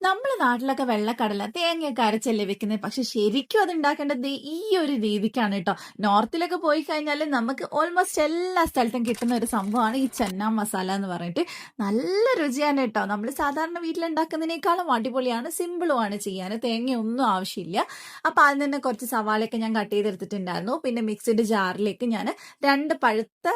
നമ്മുടെ നാട്ടിലൊക്കെ വെള്ളക്കടല തേങ്ങയൊക്കെ അരച്ചല്ലേ വെക്കുന്നത് പക്ഷെ ശരിക്കും അത് ഉണ്ടാക്കേണ്ടത് ഈ ഒരു രീതിക്കാണ് കേട്ടോ. നോർത്തിലൊക്കെ പോയി കഴിഞ്ഞാൽ നമുക്ക് ഓൾമോസ്റ്റ് എല്ലാ സ്ഥലത്തും കിട്ടുന്ന ഒരു സംഭവമാണ് ഈ ചെന്ന മസാല എന്ന് പറഞ്ഞിട്ട്. നല്ല രുചിയാണ് കേട്ടോ. നമ്മൾ സാധാരണ വീട്ടിലുണ്ടാക്കുന്നതിനേക്കാളും അടിപൊളിയാണ് സിമ്പിളുമാണ് ചെയ്യാൻ തേങ്ങയൊന്നും ആവശ്യമില്ല. അപ്പോൾ അതിൽ നിന്ന് കുറച്ച് സവാളയൊക്കെ ഞാൻ കട്ട് ചെയ്തെടുത്തിട്ടുണ്ടായിരുന്നു. പിന്നെ മിക്സിഡ് ജാറിലേക്ക് ഞാൻ രണ്ട് പഴുത്ത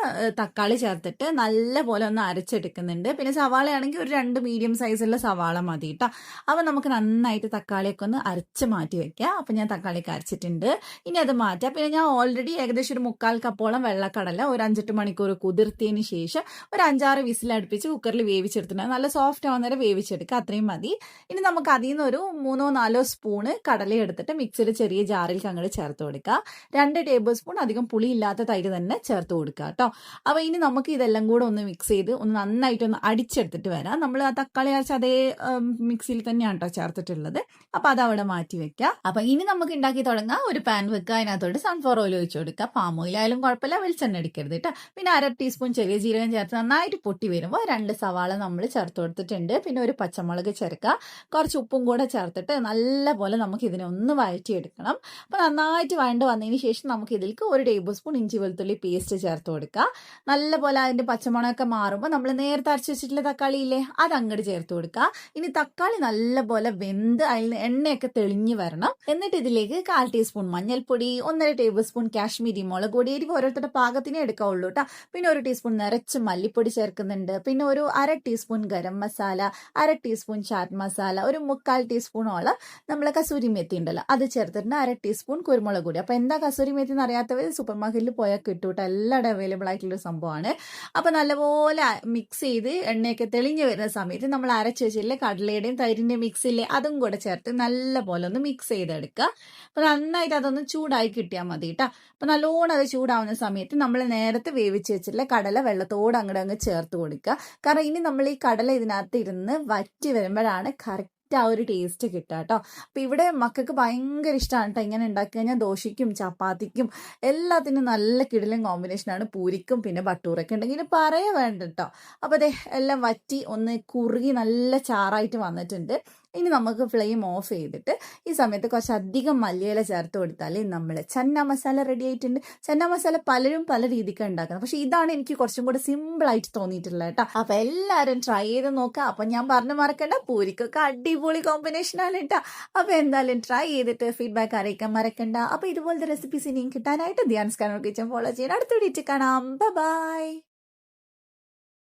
തക്കാളി ചേർത്തിട്ട് നല്ല പോലെ ഒന്ന് അരച്ചെടുക്കുന്നുണ്ട്. പിന്നെ സവാളയാണെങ്കിൽ ഒരു രണ്ട് മീഡിയം സൈസുള്ള സവാള മതി കേട്ടോ. അപ്പോൾ നമുക്ക് നന്നായിട്ട് തക്കാളിയൊക്കെ ഒന്ന് അരച്ച് മാറ്റി വെക്കാം. അപ്പോൾ ഞാൻ തക്കാളിയൊക്കെ അരച്ചിട്ടുണ്ട്. ഇനി അത് മാറ്റാം. പിന്നെ ഞാൻ ഓൾറെഡി ഏകദേശം ഒരു മുക്കാൽ കപ്പോളം വെള്ളക്കടല ഒരു അഞ്ചെട്ട് മണിക്കൂർ കുതിർത്തിയതിന് ശേഷം ഒരു അഞ്ചാറ് വിസിലടുപ്പിച്ച് കുക്കറിൽ വേവിച്ചെടുത്തിട്ടുണ്ട്. നല്ല സോഫ്റ്റ് ആവുന്നേരം വേവിച്ചെടുക്കുക. അത്രയും മതി. ഇനി നമുക്ക് അതിൽ നിന്ന് ഒരു മൂന്നോ നാലോ സ്പൂണ് കടല എടുത്തിട്ട് മിക്സിയിൽ ചെറിയ ജാറിൽ അങ്ങോട്ട് ചേർത്ത് കൊടുക്കുക രണ്ട് ടേബിൾ സ്പൂൺ അധികം പുളി ഇല്ലാത്ത തൈര് തന്നെ ചേർത്ത് കൊടുക്കുക കേട്ടോ അപ്പോൾ ഇനി നമുക്ക് ഇതെല്ലാം കൂടെ ഒന്ന് മിക്സ് ചെയ്ത് ഒന്ന് നന്നായിട്ടൊന്ന് അടിച്ചെടുത്തിട്ട് വരാം. നമ്മൾ ആ തക്കാളി അരച്ച അതേ മിക്സിയിൽ തന്നെയാണ് കേട്ടോ ചേർത്തിട്ടുള്ളത്. അപ്പോൾ അത് അവിടെ മാറ്റി വെക്കാം. അപ്പോൾ ഇനി നമുക്ക് ഉണ്ടാക്കി തുടങ്ങാം. ഒരു പാൻ വെക്കുക അതിനകത്തോട്ട് സൺഫ്ലവർ ഓയിൽ ഒഴിച്ചു കൊടുക്കുക പാം ഓയിൽ ആയാലും കുഴപ്പമില്ല വെളിച്ചെണ്ണ എടുക്കരുത് കേട്ടോ പിന്നെ അര ടീസ്പൂൺ ചെറിയ ജീരകം ചേർത്ത് നന്നായിട്ട് പൊട്ടി വരുമ്പോൾ രണ്ട് സവാള നമ്മൾ ചേർത്ത് കൊടുത്തിട്ടുണ്ട്. പിന്നെ ഒരു പച്ചമുളക് ചേർക്കുക കുറച്ച് ഉപ്പും കൂടെ ചേർത്തിട്ട് നല്ല പോലെ നമുക്ക് ഇതിനെ ഒന്ന് വഴറ്റിയെടുക്കണം. അപ്പോൾ നന്നായിട്ട് വഴണ്ട് വന്നതിന് ശേഷം നമുക്ക് ഇതിലേക്ക് ഒരു ടേബിൾ സ്പൂൺ ഇഞ്ചി വെളുത്തുള്ളി പേസ്റ്റ് ചേർത്ത് കൊടുക്കുക നല്ല പോലെ അതിന്റെ പച്ചമുളകൊക്കെ മാറുമ്പോൾ നമ്മൾ നേരത്തെ അരച്ച് വെച്ചിട്ടുള്ള തക്കാളി ഇല്ലേ അത് അങ്ങോട്ട് ചേർത്ത് കൊടുക്കുക ഇനി തക്കാളി പോലെ വെന്ത് അതിൽ നിന്ന് എണ്ണയൊക്കെ തെളിഞ്ഞ് വരണം. എന്നിട്ട് ഇതിലേക്ക് കാൽ ടീസ്പൂൺ മഞ്ഞൾപ്പൊടി ഒന്നര ടേബിൾ സ്പൂൺ കാശ്മീരി മുളക് പൊടി എരിവ് ഓരോരുത്തരുടെ പാകത്തിനേ എടുക്കാവുള്ളൂ കേട്ടോ പിന്നെ ഒരു ടീസ്പൂൺ നിറച്ച് മല്ലിപ്പൊടി ചേർക്കുന്നുണ്ട്. പിന്നെ ഒരു അര ടീസ്പൂൺ ഗരം മസാല അര ടീസ്പൂൺ ചാറ്റ് മസാല ഒരു മുക്കാൽ ടീസ്പൂണോളം നമ്മൾ കസൂരി മെത്തി ഉണ്ടല്ലോ അത് ചേർത്തിട്ടുണ്ട്. അര ടീസ്പൂൺ കുരുമുളക് കൂടി അപ്പോൾ എന്താ കസൂരി മെത്തി എന്ന് അറിയാത്തവർ സൂപ്പർ മാർക്കറ്റിൽ പോയാൽ കിട്ടും കേട്ടോ എല്ലായിടും അവൈലബിൾ ആയിട്ടുള്ള സംഭവമാണ്. അപ്പോൾ നല്ലപോലെ മിക്സ് ചെയ്ത് എണ്ണയൊക്കെ തെളിഞ്ഞു വരുന്ന സമയത്ത് നമ്മൾ അരച്ച് വെച്ചില്ലേ കടലയുടെയും മിക്സ് ഇല്ലേ അതും കൂടെ ചേർത്ത് നല്ല പോലെ ഒന്ന് മിക്സ് ചെയ്തെടുക്കുക. അപ്പോൾ നന്നായിട്ട് അതൊന്ന് ചൂടായി കിട്ടിയാൽ മതി കേട്ടോ അപ്പോൾ നല്ലോണം അത് ചൂടാവുന്ന സമയത്ത് നമ്മൾ നേരത്തെ വേവിച്ച് വെച്ചിട്ടുള്ള കടല വെള്ളത്തോട് അങ്ങോട്ട് അങ്ങ് ചേർത്ത് കൊടുക്കുക. കാരണം ഇനി നമ്മൾ ഈ കടല ഇതിനകത്ത് ഇരുന്ന് വറ്റി വരുമ്പോഴാണ് കറക്റ്റ് ആ ഒരു ടേസ്റ്റ് കിട്ടുക കേട്ടോ അപ്പം ഇവിടെ മക്കൾക്ക് ഭയങ്കര ഇഷ്ടമാണ് കേട്ടോ ഇങ്ങനെ ഉണ്ടാക്കി കഴിഞ്ഞാൽ ദോശയ്ക്കും ചപ്പാത്തിക്കും എല്ലാത്തിനും നല്ല കിടിലും കോമ്പിനേഷനാണ് പൂരിക്കും പിന്നെ ബട്ടൂറൊക്കെ ഉണ്ടെങ്കിൽ പറയാൻ വേണ്ട കേട്ടോ അപ്പോൾ അതെ എല്ലാം വറ്റി ഒന്ന് കുറുകി നല്ല ചാറായിട്ട് വന്നിട്ടുണ്ട്. ഇനി നമുക്ക് ഫ്ലെയിം ഓഫ് ചെയ്തിട്ട് ഈ സമയത്ത് കുറച്ച് അധികം മല്ലിയില ചേർത്ത് കൊടുത്താൽ നമ്മൾ ചന്ന മസാല റെഡി ആയിട്ടുണ്ട്. ചന്ന മസാല പലരും പല രീതിക്ക് ഉണ്ടാക്കുന്നത്. പക്ഷേ ഇതാണ് എനിക്ക് കുറച്ചും കൂടെ സിമ്പിൾ ആയിട്ട് തോന്നിയിട്ടുള്ളത് കേട്ടോ. അപ്പോൾ എല്ലാവരും ട്രൈ ചെയ്ത് നോക്കുക അപ്പം ഞാൻ പറഞ്ഞു മറക്കണ്ട. പൂരിക്കൊക്കെ അടിപൊളി കോമ്പിനേഷൻ ആണ് കേട്ടോ. അപ്പോൾ എന്തായാലും ട്രൈ ചെയ്തിട്ട് ഫീഡ്ബാക്ക് അറിയിക്കാൻ മറക്കണ്ട. അപ്പോൾ ഇതുപോലത്തെ റെസിപ്പീസ് ഇനിയും കിട്ടാനായിട്ട് ധ്യാൻസ് കാണാൻ കിച്ചൻ ഫോളോ ചെയ്യാൻ അടുത്ത വീഡിയോ കാണാം. ബൈ